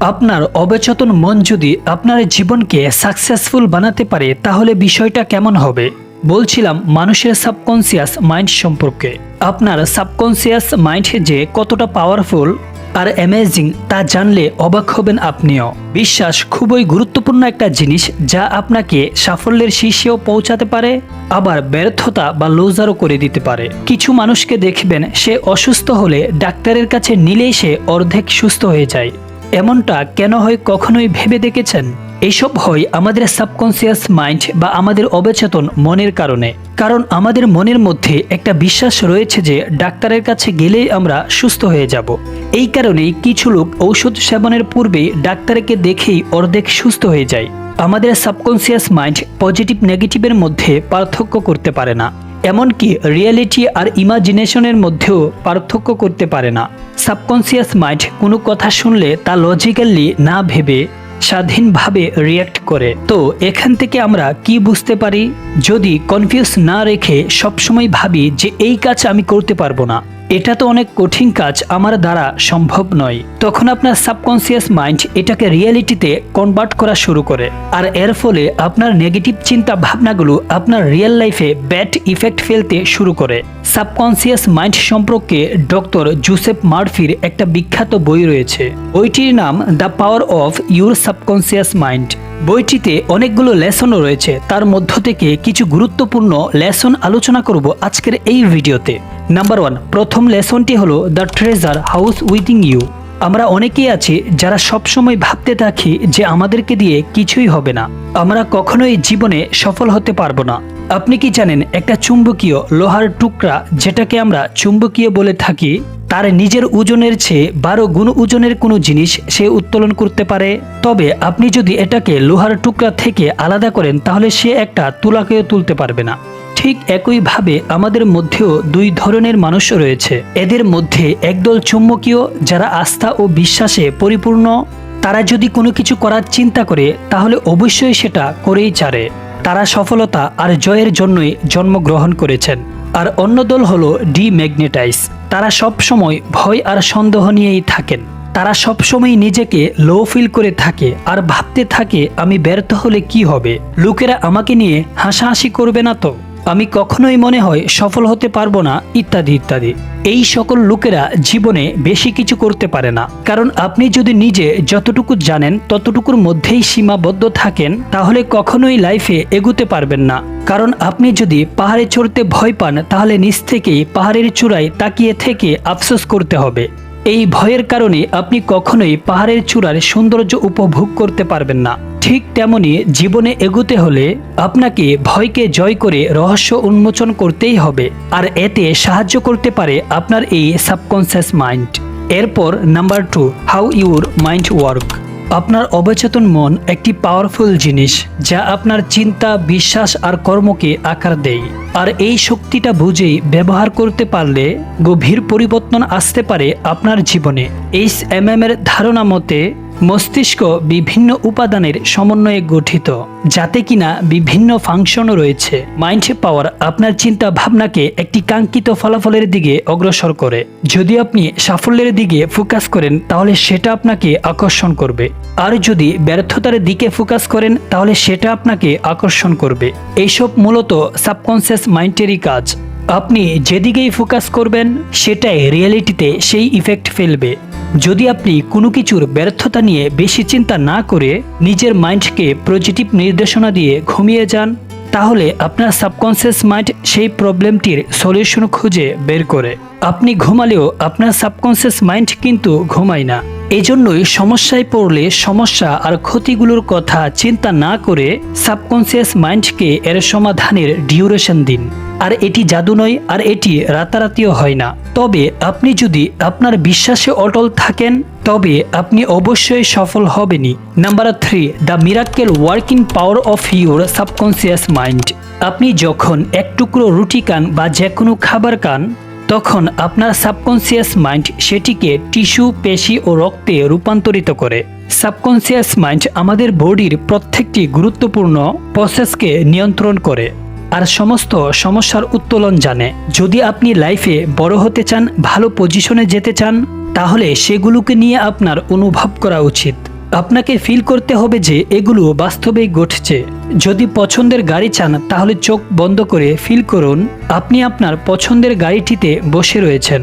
আপনার অবচেতন মন যদি আপনার জীবনকে সাকসেসফুল বানাতে পারে, তাহলে বিষয়টা কেমন হবে? বলছিলাম মানুষের সাবকনসিয়াস মাইন্ড সম্পর্কে। আপনার সাবকনসিয়াস মাইন্ড যে কতটা পাওয়ারফুল আর অ্যামেজিং তা জানলে অবাক হবেন আপনিও। বিশ্বাস খুবই গুরুত্বপূর্ণ একটা জিনিস যা আপনাকে সাফল্যের শীর্ষেও পৌঁছাতে পারে, আবার ব্যর্থতা বা লোজারও করে দিতে পারে। কিছু মানুষকে দেখবেন সে অসুস্থ হলে ডাক্তারের কাছে নিলেই সে অর্ধেক সুস্থ হয়ে যায়। এমনটা কেন হয় কখনোই ভেবে দেখেছেন? এসব হয় আমাদের সাবকনসিয়াস মাইন্ড বা আমাদের অবচেতন মনের কারণে। কারণ আমাদের মনের মধ্যে একটা বিশ্বাস রয়েছে যে ডাক্তারের কাছে গেলেই আমরা সুস্থ হয়ে যাব। এই কারণেই কিছু লোক ঔষধ সেবনের পূর্বেই ডাক্তারকে দেখেই অর্ধেক সুস্থ হয়ে যায়। আমাদের সাবকনসিয়াস মাইন্ড পজিটিভ নেগেটিভের মধ্যে পার্থক্য করতে পারে না। এমনকি রিয়েলিটি আর ইমাজিনেশনের মধ্যেও পার্থক্য করতে পারে না। সাবকনসিয়াস মাইন্ড কোনো কথা শুনলে তা লজিক্যালি না ভেবে স্বাধীনভাবে রিয়্যাক্ট করে। তো এখান থেকে আমরা কি বুঝতে পারি? যদি কনফিউজ না রেখে সবসময় ভাবি যে এই কাজ আমি করতে পারব না এটা তো অনেক কঠিন কাজ, আমার দ্বারা সম্ভব নয়। তখন আপনার সাবকনসিয়াস মাইন্ড এটাকে রিয়েলিটিতে কনভার্ট করা শুরু করে, আর এর ফলে আপনার নেগেটিভ চিন্তা ভাবনাগুলো আপনার রিয়েল লাইফে ব্যাড ইফেক্ট ফেলতে শুরু করে। সাবকনসিয়াস মাইন্ড সম্পর্কে ডক্টর জুসেফ মার্ফির একটা বিখ্যাত বই রয়েছে। বইটির নাম the power of your subconscious mind. বইটিতে অনেকগুলো লেসনও রয়েছে। তার মধ্য থেকে কিছু গুরুত্বপূর্ণ লেসন আলোচনা করব আজকের এই ভিডিওতে। নাম্বার ওয়ান, প্রথম লেসনটি হলো the treasure house within you. আমরা অনেকেই আছি যারা সবসময় ভাবতে থাকি যে আমাদেরকে দিয়ে কিছুই হবে না। আমরা কখনোই জীবনে সফল হতে পারব না। আপনি কি জানেন, একটা চুম্বকীয় লোহার টুকরা যেটাকে আমরা চুম্বকীয় বলে থাকি, তার নিজের ওজনের চেয়ে বারো গুণ ওজনের কোনো জিনিস সে উত্তোলন করতে পারে? তবে আপনি যদি এটাকে লোহার টুকরা থেকে আলাদা করেন, তাহলে সে একটা তুলাকেও তুলতে পারবে না। ঠিক একইভাবে আমাদের মধ্যেও দুই ধরনের মানুষ রয়েছে। এদের মধ্যে একদল চুম্বকীয়, যারা আস্থা ও বিশ্বাসে পরিপূর্ণ। তারা যদি কোনো কিছু করার চিন্তা করে, তাহলে অবশ্যই সেটা করেই ছাড়ে। তারা সফলতা আর জয়ের জন্যই জন্মগ্রহণ করেছেন। আর অন্য দল হলো ডিম্যাগনেটাইজ তারা সব সময় ভয় আর সন্দেহ নিয়েই থাকেন। তারা সবসময় নিজেকে লো ফিল করে থাকে আর ভাবতে থাকে, আমি ব্যর্থ হলে কি হবে? লোকেরা আমাকে নিয়ে হাসাহাসি করবে না তো? আমি কখনোই মনে হয় সফল হতে পারব না, ইত্যাদি ইত্যাদি। এই সকল লোকেরা জীবনে বেশি কিছু করতে পারে না। কারণ আপনি যদি নিজে যতটুকু জানেন, ততটুকুর মধ্যেই সীমাবদ্ধ থাকেন, তাহলে কখনোই লাইফে এগুতে পারবেন না। কারণ আপনি যদি পাহাড়ে চড়তে ভয় পান, তাহলে নিচ থেকেই পাহাড়ের চূড়ায় তাকিয়ে থেকে আফসোস করতে হবে। এই ভয়ের কারণে আপনি কখনোই পাহাড়ের চূড়ার সৌন্দর্য উপভোগ করতে পারবেন না। ঠিক তেমনি জীবনে এগোতে হলে আপনাকে ভয়কে জয় করে রহস্য উন্মোচন করতেই হবে, আর এতে সাহায্য করতে পারে আপনার এই সাবকনসিয়াস মাইন্ড। এরপর number two, how your mind work. আপনার অবচেতন মন একটি পাওয়ারফুল জিনিস যা আপনার চিন্তা, বিশ্বাস আর কর্মকে আকার দেয়। আর এই শক্তিটা বুঝেই ব্যবহার করতে পারলে গভীর পরিবর্তন আসতে পারে আপনার জীবনে। এইচ এম এর ধারণা মতে মস্তিষ্ক বিভিন্ন উপাদানের সমন্বয়ে গঠিত, যাতে কিনা বিভিন্ন ফাংশনও রয়েছে। মাইন্ড পাওয়ার আপনার চিন্তা ভাবনাকে একটি কাঙ্ক্ষিত ফলাফলের দিকে অগ্রসর করে। যদি আপনি সাফল্যের দিকে ফোকাস করেন, তাহলে সেটা আপনাকে আকর্ষণ করবে। আর যদি ব্যর্থতার দিকে ফোকাস করেন, তাহলে সেটা আপনাকে আকর্ষণ করবে। এইসব মূলত সাবকনসিয়াস মাইন্ডেরই কাজ। আপনি যেদিকেই ফোকাস করবেন, সেটাই রিয়েলিটিতে সেই ইফেক্ট ফেলবে। যদি আপনি কোনো কিছুর ব্যর্থতা নিয়ে বেশি চিন্তা না করে নিজের মাইন্ডকে পজিটিভ নির্দেশনা দিয়ে ঘুমিয়ে যান, তাহলে আপনার সাবকনসিয়াস মাইন্ড সেই প্রবলেমটির সলিউশন খুঁজে বের করে। আপনি ঘুমালেও আপনার সাবকনসিয়াস মাইন্ড কিন্তু ঘুমায় না। এজন্যই সমস্যায় পড়লে সমস্যা আর ক্ষতিগুলোর কথা চিন্তা না করে সাবকনসিয়াস মাইন্ডকে এর সমাধানের ডিউরেশন দিন। আর এটি জাদু নয়, আর এটি রাতারাতিও হয় না। তবে আপনি যদি আপনার বিশ্বাসে অটল থাকেন, তবে আপনি অবশ্যই সফল হবেনই। Number three, the miracle working power of your subconscious mind. আপনি যখন এক টুকরো রুটি খান বা যে কোনো খাবার খান তখন আপনার সাবকনসিয়াস মাইন্ড সেটিকে টিস্যু, পেশি ও রক্তে রূপান্তরিত করে। সাবকনসিয়াস মাইন্ড আমাদের বডির প্রত্যেকটি গুরুত্বপূর্ণ প্রসেসকে নিয়ন্ত্রণ করে আর সমস্ত সমস্যার উত্তোলন জানে। যদি আপনি লাইফে বড় হতে চান, ভালো পজিশনে যেতে চান, তাহলে সেগুলোকে নিয়ে আপনার অনুভব করা উচিত। আপনাকে ফিল করতে হবে যে এগুলো বাস্তবেই ঘটছে। যদি পছন্দের গাড়ি চান, তাহলে চোখ বন্ধ করে ফিল করুন, আপনি আপনার পছন্দের গাড়িটিতে বসে রয়েছেন।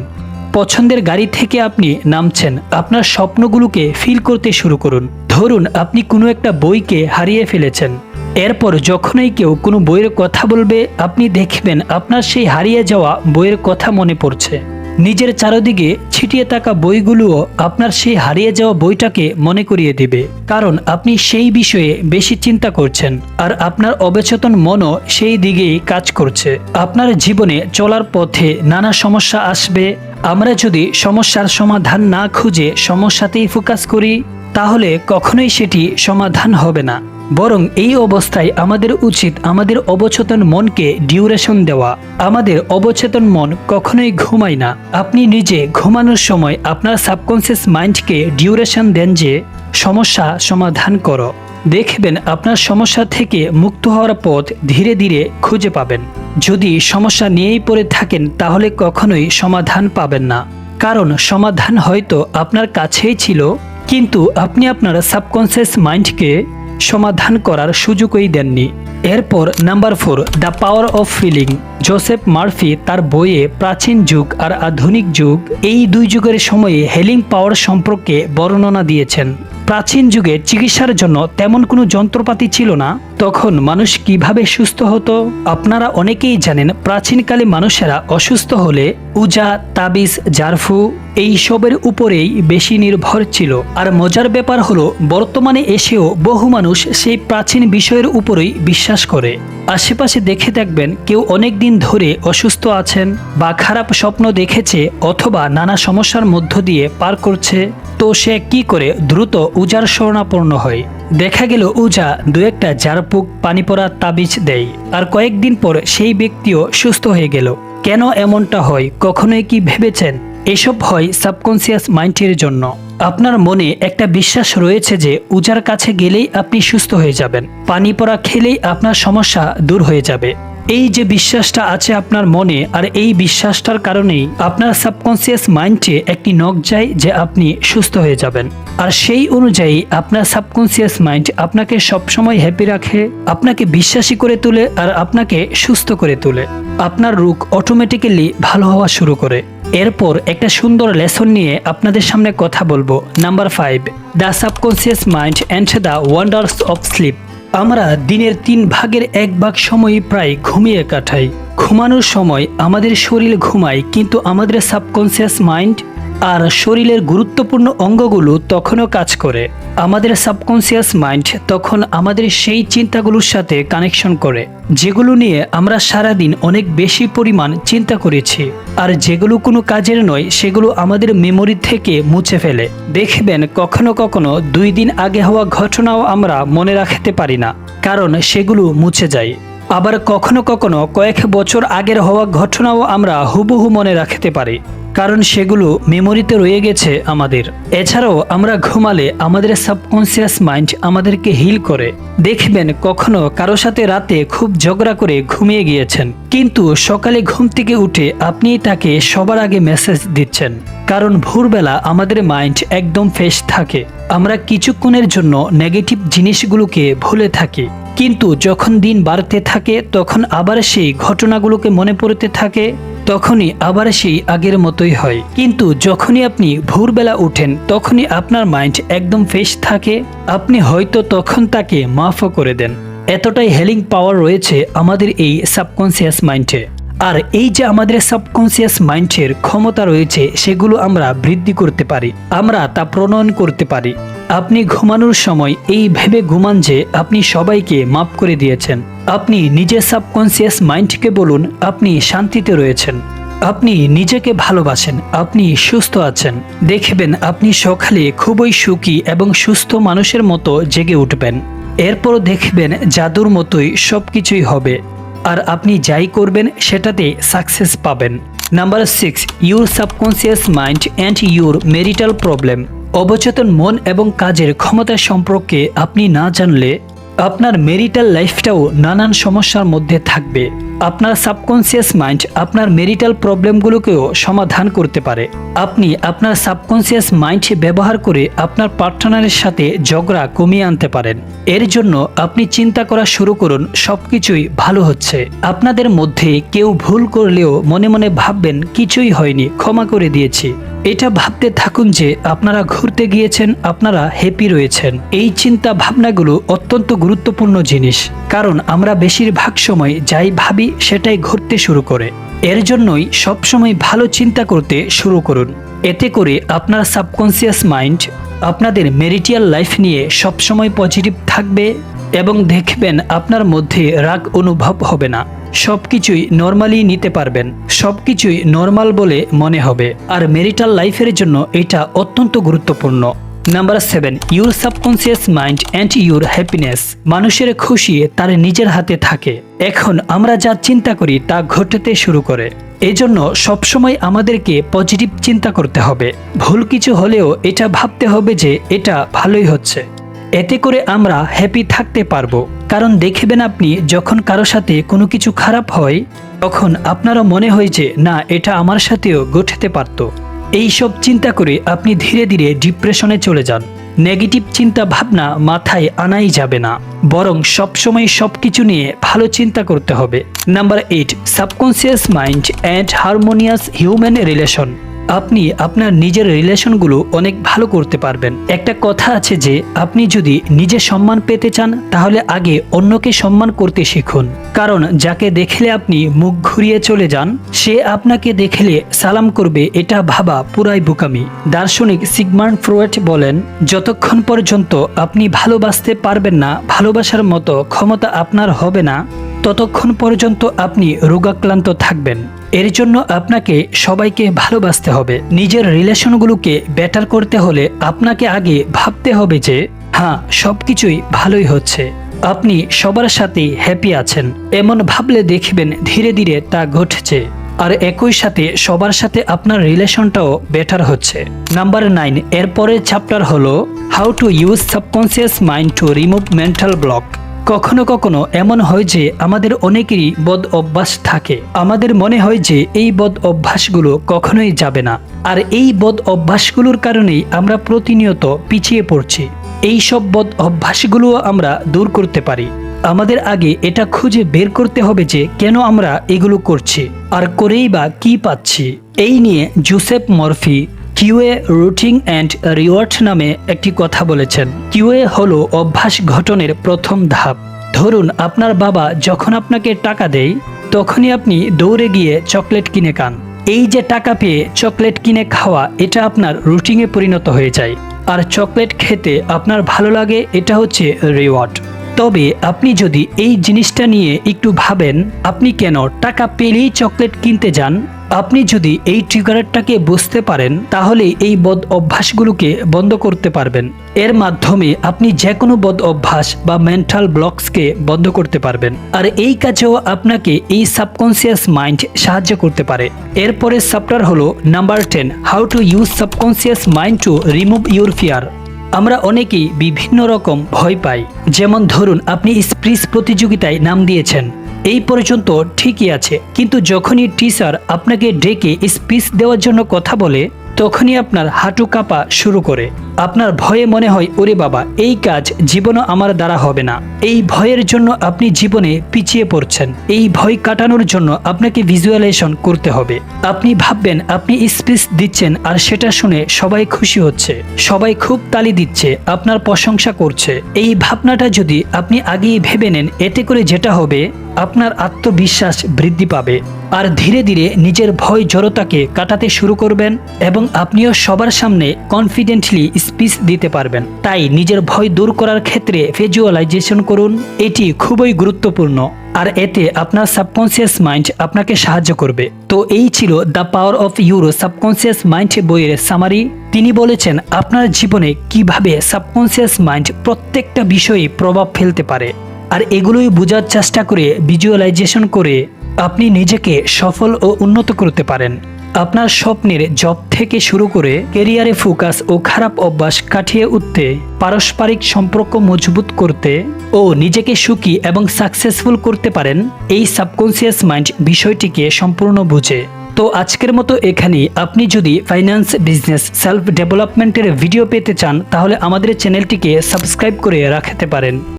পছন্দের গাড়ি থেকে আপনি নামছেন, আপনার স্বপ্নগুলোকে ফিল করতে শুরু করুন। ধরুন, আপনি কোনো একটা বইকে হারিয়ে ফেলেছেন। এরপর যখনই কেউ কোনো বইয়ের কথা বলবে, আপনি দেখবেন আপনার সেই হারিয়ে যাওয়া বইয়ের কথা মনে পড়ছে। নিজের চারদিকে ছিটিয়ে থাকা বইগুলোও আপনার সেই হারিয়ে যাওয়া বইটাকে মনে করিয়ে দিবে। কারণ আপনি সেই বিষয়ে বেশি চিন্তা করছেন, আর আপনার অবচেতন মনও সেই দিকেই কাজ করছে। আপনার জীবনে চলার পথে নানা সমস্যা আসবে। আমরা যদি সমস্যার সমাধান না খুঁজে সমস্যাতেই ফোকাস করি, তাহলে কখনোই সেটি সমাধান হবে না। বরং এই অবস্থায় আমাদের উচিত আমাদের অবচেতন মনকে ডিউরেশন দেওয়া। আমাদের অবচেতন মন কখনোই ঘুমায় না। আপনি নিজে ঘুমানোর সময় আপনার সাবকনসিয়াস মাইন্ডকে ডিউরেশন দেন যে, সমস্যা সমাধান করো। দেখবেন আপনার সমস্যা থেকে মুক্ত হওয়ার পথ ধীরে ধীরে খুঁজে পাবেন। যদি সমস্যা নিয়েই পড়ে থাকেন, তাহলে কখনোই সমাধান পাবেন না। কারণ সমাধান হয়তো আপনার কাছেই ছিল, কিন্তু আপনি আপনার সাবকনসিয়াস মাইন্ডকে সমাধান করার সুযোগই দেননি। এরপর number four, the power of feeling. Joseph Murphy তার বইয়ে প্রাচীন যুগ আর আধুনিক যুগ এই দুই যুগের সময়ে হেলিং পাওয়ার সম্পর্কে বর্ণনা দিয়েছেন। প্রাচীন যুগে চিকিৎসার জন্য তেমন কোনো যন্ত্রপাতি ছিল না। তখন মানুষ কীভাবে সুস্থ হতো? আপনারা অনেকেই জানেন প্রাচীনকালে মানুষেরা অসুস্থ হলে উজা, তাবিজ, জারফু এইসবের উপরেই বেশি নির্ভর ছিল। আর মজার ব্যাপার হলো, বর্তমানে এসেও বহু মানুষ সেই প্রাচীন বিষয়ের উপরেই বিশ্বাস করে। আশেপাশে দেখে দেখবেন, কেউ অনেক দিন ধরে অসুস্থ আছেন বা খারাপ স্বপ্ন দেখেছে অথবা নানা সমস্যার মধ্য দিয়ে পার করছে। তো সে কি করে দ্রুত উজার শরণাপন্ন হয়? দেখা গেল উজা দু একটা জারপুক পানি পড়া তাবিজ দেয়। আর কয়েকদিন পর সেই ব্যক্তিও সুস্থ হয়ে গেল। কেন এমনটা হয়, কখনোই কি ভেবেছেন? এসব হয় সাবকনসিয়াস মাইন্ডের জন্য। আপনার মনে একটা বিশ্বাস রয়েছে যে উজার কাছে গেলেই আপনি সুস্থ হয়ে যাবেন। পানি পড়া খেলেই আপনার সমস্যা দূর হয়ে যাবে। এই যে বিশ্বাসটা আছে আপনার মনে আর এই বিশ্বাসটার কারণেই আপনার সাবকনসিয়াস মাইন্ডে একটি নখ যায় যে আপনি সুস্থ হয়ে যাবেন। আর সেই অনুযায়ী আপনার সাবকনসিয়াস মাইন্ড আপনাকে সবসময় হ্যাপি রাখে, আপনাকে বিশ্বাসী করে তোলে আর আপনাকে সুস্থ করে তোলে। আপনার রোগ অটোমেটিক্যালি ভালো হওয়া শুরু করে। এরপর একটা সুন্দর লেসন নিয়ে আপনাদের সামনে কথা বলব। Number five the subconscious mind and the wonders of sleep আমরা দিনের তিন ভাগের এক ভাগ সময় প্রায় ঘুমিয়ে কাটাই। ঘুমানোর সময় আমাদের শরীর ঘুমায়, কিন্তু আমাদের সাবকনসিয়াস মাইন্ড আর শরীরের গুরুত্বপূর্ণ অঙ্গগুলো তখনও কাজ করে। আমাদের সাবকনসিয়াস মাইন্ড তখন আমাদের সেই চিন্তাগুলোর সাথে কানেকশন করে, যেগুলো নিয়ে আমরা সারাদিন অনেক বেশি পরিমাণ চিন্তা করেছি। আর যেগুলো কোনো কাজের নয়, সেগুলো আমাদের মেমোরি থেকে মুছে ফেলে। দেখবেন কখনো কখনো দুই দিন আগে হওয়া ঘটনাও আমরা মনে রাখতে পারি না, কারণ সেগুলো মুছে যায়। আবার কখনো কখনো কয়েক বছর আগের হওয়া ঘটনাও আমরা হুবহু মনে রাখতে পারি। কারণ সেগুলো মেমোরিতে রয়ে গেছে আমাদের। এছাড়াও আমরা ঘুমালে আমাদের সাবকনসিয়াস মাইন্ড আমাদেরকে হিল করে। দেখবেন কখনো কারও সাথে রাতে খুব ঝগড়া করে ঘুমিয়ে গিয়েছেন। কিন্তু সকালে ঘুম থেকে উঠে আপনি তাকে সবার আগে মেসেজ দিচ্ছেন। কারণ ভোরবেলা আমাদের মাইন্ড একদম ফ্রেশ থাকে। আমরা কিছুক্ষণের জন্য নেগেটিভ জিনিসগুলোকে ভুলে থাকি। কিন্তু যখন দিন বাড়তে থাকে, তখন আবার সেই ঘটনাগুলোকে মনে পড়তে থাকে। তখনই আবার সেই আগের মতোই হয়। কিন্তু যখনই আপনি ভোরবেলা উঠেন, তখনই আপনার মাইন্ড একদম ফ্রেশ থাকে। আপনি হয়তো তখন তাকে মাফও করে দেন। এতটাই হেলিং পাওয়ার রয়েছে আমাদের এই সাবকনসিয়াস মাইন্ডে আর এই যে আমাদের সাবকনসিয়াস মাইন্ডের ক্ষমতা রয়েছে, সেগুলো আমরা বৃদ্ধি করতে পারি। আমরা তা প্রণয়ন করতে পারি। আপনি ঘুমানোর সময় এই ভেবে ঘুমান যে আপনি সবাইকে মাফ করে দিয়েছেন। আপনি নিজের সাবকনসিয়াস মাইন্ডকে বলুন, আপনি শান্তিতে রয়েছেন। আপনি নিজেকে ভালোবাসেন, আপনি সুস্থ আছেন। দেখবেন আপনি সকালে খুবই সুখী এবং সুস্থ মানুষের মতো জেগে উঠবেন। এরপর দেখবেন জাদুর মতোই সব কিছুই হবে। আর আপনি যাই করবেন সেটাতে সাকসেস পাবেন। Number six your subconscious mind and your marital problem অবচেতন মন এবং কাজের ক্ষমতা সম্পর্কে আপনি না জানলে আপনার মেরিটাল লাইফটাও নানান সমস্যার মধ্যে থাকবে। আপনার সাবকনসিয়াস মাইন্ড আপনার মেরিটাল প্রবলেমগুলোকেও সমাধান করতে পারে। আপনি আপনার সাবকনসিয়াস মাইন্ড ব্যবহার করে আপনার পার্টনারের সাথে ঝগড়া কমিয়ে আনতে পারেন। এর জন্য আপনি চিন্তা করা শুরু করুন, সবকিছুই ভালো হচ্ছে। আপনাদের মধ্যে কেউ ভুল করলেও মনে মনে ভাববেন, কিছুই হয়নি, ক্ষমা করে দিয়েছি। এটা ভাবতে থাকুন যে আপনারা ঘুরতে গিয়েছেন, আপনারা হ্যাপি রয়েছেন। এই চিন্তা ভাবনাগুলো অত্যন্ত গুরুত্বপূর্ণ জিনিস। কারণ আমরা বেশিরভাগ সময় যাই ভাবি, সেটাই ঘুরতে শুরু করে। এর জন্যই সবসময় ভালো চিন্তা করতে শুরু করুন। এতে করে আপনার সাবকনসিয়াস মাইন্ড আপনাদের মেরিটিয়াল লাইফ নিয়ে সবসময় পজিটিভ থাকবে এবং দেখবেন আপনার মধ্যে রাগ অনুভব হবে না। সব কিছুই নর্মালি নিতে পারবেন। সব কিছুই নর্মাল বলে মনে হবে। আর মেরিটাল লাইফের জন্য এটা অত্যন্ত গুরুত্বপূর্ণ। Number seven your subconscious mind and your happiness মানুষের খুশি তার নিজের হাতে থাকে। এখন আমরা যা চিন্তা করি তা ঘটতে শুরু করে। এজন্য সবসময় আমাদেরকে পজিটিভ চিন্তা করতে হবে। ভুল কিছু হলেও এটা ভাবতে হবে যে এটা ভালোই হচ্ছে। এতে করে আমরা হ্যাপি থাকতে পারব। কারণ দেখবেন আপনি যখন কারও সাথে কোনো কিছু খারাপ হয়, তখন আপনারও মনে হয় যে, না, এটা আমার সাথেও ঘটতে পারত। এই সব চিন্তা করে আপনি ধীরে ধীরে ডিপ্রেশনে চলে যান। নেগেটিভ চিন্তা ভাবনা মাথায় আনাই যাবে না। বরং সবসময় সব কিছু নিয়ে ভালো চিন্তা করতে হবে। Number eight subconscious mind and harmonious human relation আপনি আপনার নিজের রিলেশনগুলো অনেক ভালো করতে পারবেন। একটা কথা আছে যে, আপনি যদি নিজে সম্মান পেতে চান, তাহলে আগে অন্যকে সম্মান করতে শিখুন। কারণ যাকে দেখলে আপনি মুখ ঘুরিয়ে চলে যান, সে আপনাকে দেখলে সালাম করবে, এটা ভাবা পুরাই বোকামি। দার্শনিক সিগমান্ড ফ্রোয়েট বলেন, যতক্ষণ পর্যন্ত আপনি ভালোবাসতে পারবেন না, ভালোবাসার মতো ক্ষমতা আপনার হবে না ততক্ষণ পর্যন্ত আপনি রোগাক্রান্ত থাকবেন। এর জন্য আপনাকে সবাইকে ভালোবাসতে হবে। নিজের রিলেশনগুলোকে বেটার করতে হলে আপনাকে আগে ভাবতে হবে যে হ্যাঁ সব কিছুই ভালোই হচ্ছে। আপনি সবার সাথেই হ্যাপি আছেন। এমন ভাবলে দেখবেন ধীরে ধীরে তা ঘটছে। আর একই সাথে সবার সাথে আপনার রিলেশনটাও বেটার হচ্ছে। নাম্বার নাইন, এরপরের চ্যাপ্টার হলো, how to use subconscious mind to remove mental block. কখনো কখনো এমন হয় যে আমাদের অনেকেরই বদ অভ্যাস থাকে। আমাদের মনে হয় যে এই বদ অভ্যাসগুলো কখনোই যাবে না। আর এই বদ অভ্যাসগুলোর কারণেই আমরা প্রতিনিয়ত পিছিয়ে পড়ছি। এই সব বদ অভ্যাসগুলোও আমরা দূর করতে পারি। আমাদের আগে এটা খুঁজে বের করতে হবে যে কেন আমরা এগুলো করছি। আর করেই বা কি পাচ্ছি। এই নিয়ে Joseph Murphy cue routine and reward নামে একটি কথা বলেছেন। কিউএ হলো অভ্যাস ঘটনের প্রথম ধাপ। ধরুন আপনার বাবা যখন আপনাকে টাকা দেয়, তখনই আপনি দৌড়ে গিয়ে চকলেট কিনে খান। এই যে টাকা পেয়ে চকলেট কিনে খাওয়া, এটা আপনার রুটিনে পরিণত হয়ে যায়। আর চকলেট খেতে আপনার ভালো লাগে, এটা হচ্ছে রিওয়ার্ড তবে আপনি যদি এই জিনিসটা নিয়ে একটু ভাবেন, আপনি কেন টাকা পেলেই চকলেট কিনতে যান? আপনি যদি এই ট্রিগারটাকে বুঝতে পারেন, তাহলে এই বদ অভ্যাসগুলোকে বন্ধ করতে পারবেন। এর মাধ্যমে আপনি যে কোনো বদ অভ্যাস বা মেন্টাল ব্লকসকে বন্ধ করতে পারবেন। আর এই কাজেও আপনাকে এই সাবকনসিয়াস মাইন্ড সাহায্য করতে পারে। এরপরে চ্যাপ্টার হলো number ten how to use subconscious mind to remove your fear আমরা অনেকেই বিভিন্ন রকম ভয় পাই। যেমন ধরুন, আপনি স্প্রিস প্রতিযোগিতায় নাম দিয়েছেন। এই পর্যন্ত ঠিকই আছে। কিন্তু যখনই টিচার আপনাকে ডেকে স্পিচ দেওয়ার জন্য কথা বলে, তখনই আপনার হাঁটু কাঁপা শুরু করে। আপনার ভয়ে মনে হয়, ওরে বাবা, এই কাজ জীবনও আমার দ্বারা হবে না। এই ভয়ের জন্য আপনি জীবনে পিছিয়ে পড়ছেন। এই ভয় কাটানোর জন্য আপনাকে ভিজুয়ালাইজেশন করতে হবে। আপনি ভাববেন, আপনি স্পিচ দিচ্ছেন আর সেটা শুনে সবাই খুশি হচ্ছে। সবাই খুব তালি দিচ্ছে, আপনার প্রশংসা করছে। এই ভাবনাটা যদি আপনি আগেই ভেবে নেন, এতে করে যেটা হবে, আপনার আত্মবিশ্বাস বৃদ্ধি পাবে। আর ধীরে ধীরে নিজের ভয় জড়তাকে কাটাতে শুরু করবেন এবং আপনিও সবার সামনে কনফিডেন্টলি স্পিচ দিতে পারবেন। তাই নিজের ভয় দূর করার ক্ষেত্রে ভিজুয়ালাইজেশন করুন, এটি খুবই গুরুত্বপূর্ণ। আর এতে আপনার সাবকনসিয়াস মাইন্ড আপনাকে সাহায্য করবে। তো এই ছিল the power of your subconscious mind বইয়ের সামারি তিনি বলেছেন, আপনার জীবনে কীভাবে সাবকনসিয়াস মাইন্ড প্রত্যেকটা বিষয়ে প্রভাব ফেলতে পারে। আর এগুলোই বোঝার চেষ্টা করে ভিজুয়ালাইজেশন করে আপনি নিজেকে সফল ও উন্নত করতে পারেন। আপনার স্বপ্নের জব থেকে শুরু করে কেরিয়ারে ফোকাস ও খারাপ অভ্যাস কাটিয়ে উঠতে, পারস্পরিক সম্পর্ক মজবুত করতে ও নিজেকে সুখী এবং সাকসেসফুল করতে পারেন, এই সাবকনসিয়াস মাইন্ড বিষয়টিকে সম্পূর্ণ বুঝে। তো আজকের মতো এখানেই। আপনি যদি ফাইন্যান্স বিজনেস সেলফ ডেভেলপমেন্টের ভিডিও পেতে চান, তাহলে আমাদের চ্যানেলটিকে সাবস্ক্রাইব করে রাখতে পারেন।